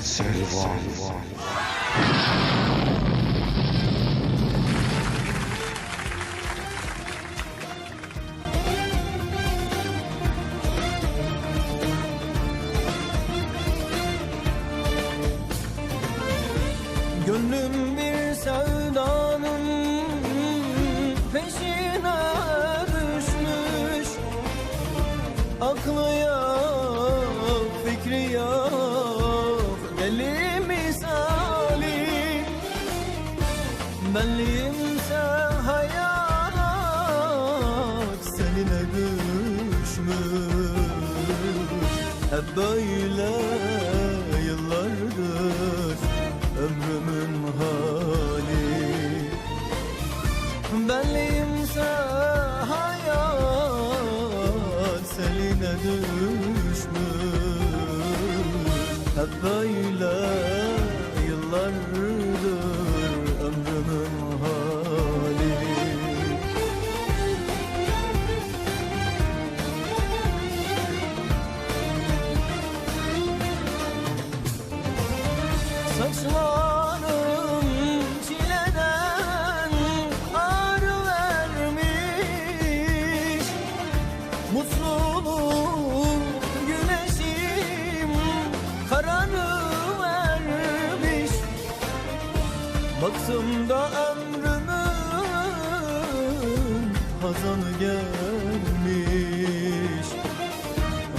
Servan Gönlüm bir sevdanın Benliğimse hayat Seninle düşmüş. Hep böyle yıllardır ömrümün hali. Benliğimse hayat seline düşmüş. Hep böyle Saçlarım çileden ağrı vermiş. Mutluluk güneşim kararı vermiş. Baktım da ömrümün hazanı gelmiş.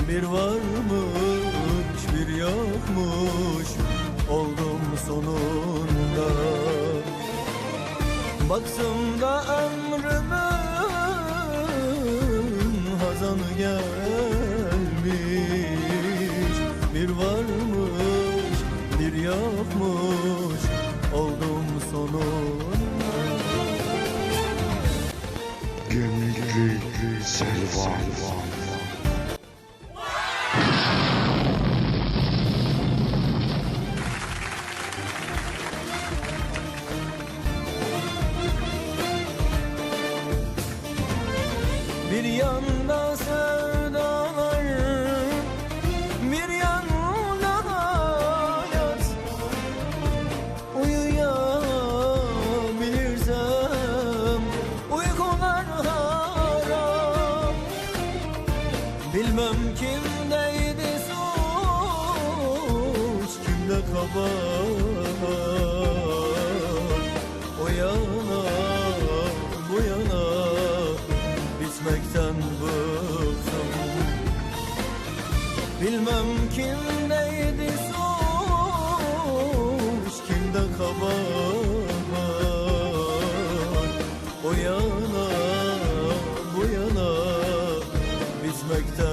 Bir varmış Baktım da ömrümün hazanı gelmiş. Bir varmış bir yokmuş oldum sonunda. Gemlikli servan Bir Bilmem kimdeydi suç Kimde kabahat. O yana bu yana Bitmekten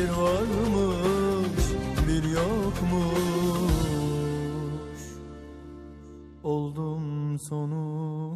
Bir varmış bir yokmuş. Oldum sonunda